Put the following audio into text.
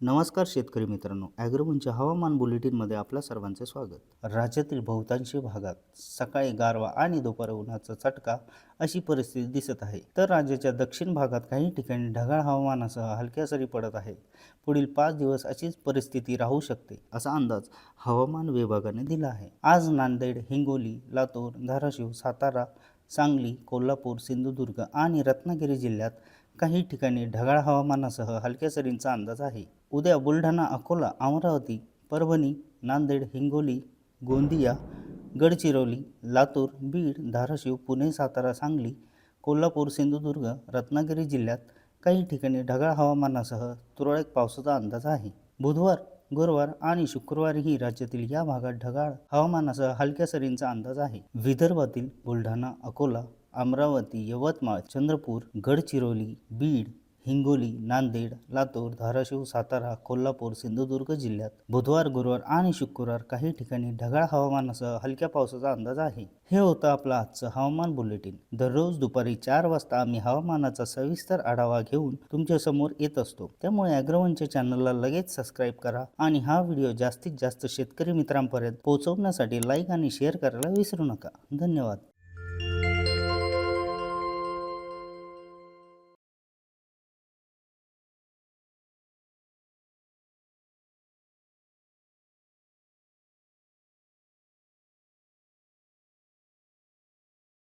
नमस्कार शेतकरी मित्रांनो ॲग्रोवनच्या हवामान बुलेटिनमध्ये आपल्या सर्वांचे स्वागत. राज्यातील बहुतांशी भागात सकाळी गारवा आणि दुपारी उन्हाचा चटका अशी परिस्थिती दिसत आहे. तर राज्याच्या दक्षिण भागात काही ठिकाणी ढगाळ हवामानासह हलक्या सरी पडत आहेत. पुढील पाच दिवस अशीच परिस्थिती राहू शकते असा अंदाज हवामान विभागाने दिला आहे. आज नांदेड हिंगोली लातूर धाराशिव सातारा सांगली कोल्हापूर सिंधुदुर्ग आणि रत्नागिरी जिल्ह्यात काही ठिकाणी ढगाळ हवामानासह हलक्या सरींचा अंदाज आहे. उद्या बुलढाणा अकोला अमरावती परभणी नांदेड हिंगोली गोंदिया गडचिरोली लातूर बीड धाराशिव पुणे सातारा सांगली कोल्हापूर सिंधुदुर्ग रत्नागिरी जिल्ह्यात काही ठिकाणी ढगाळ हवामानासह तुरळक पावसाचा अंदाज आहे. बुधवार गुरुवार आणि शुक्रवारीही राज्यातील या भागात ढगाळ हवामानासह हलक्या सरींचा अंदाज आहे. विदर्भातील बुलढाणा अकोला अमरावती यवतमाळ चंद्रपूर गडचिरोली बीड हिंगोली नांदेड लातूर धाराशिव सातारा कोल्हापूर सिंधुदुर्ग जिल्ह्यात बुधवार गुरुवार आणि शुक्रवार काही ठिकाणी ढगाळ हवामानासह हलक्या पावसाचा अंदाज आहे. हे होतं आपलं आजचं हवामान बुलेटिन. दररोज दुपारी चार वाजता आम्ही हवामानाचा सविस्तर आढावा घेऊन तुमच्यासमोर येत असतो. त्यामुळे अॅग्रोवनच्या चॅनलला लगेच सबस्क्राईब करा आणि हा व्हिडिओ जास्तीत जास्त शेतकरी मित्रांपर्यंत पोहोचवण्यासाठी लाईक आणि शेअर करायला विसरू नका. धन्यवाद.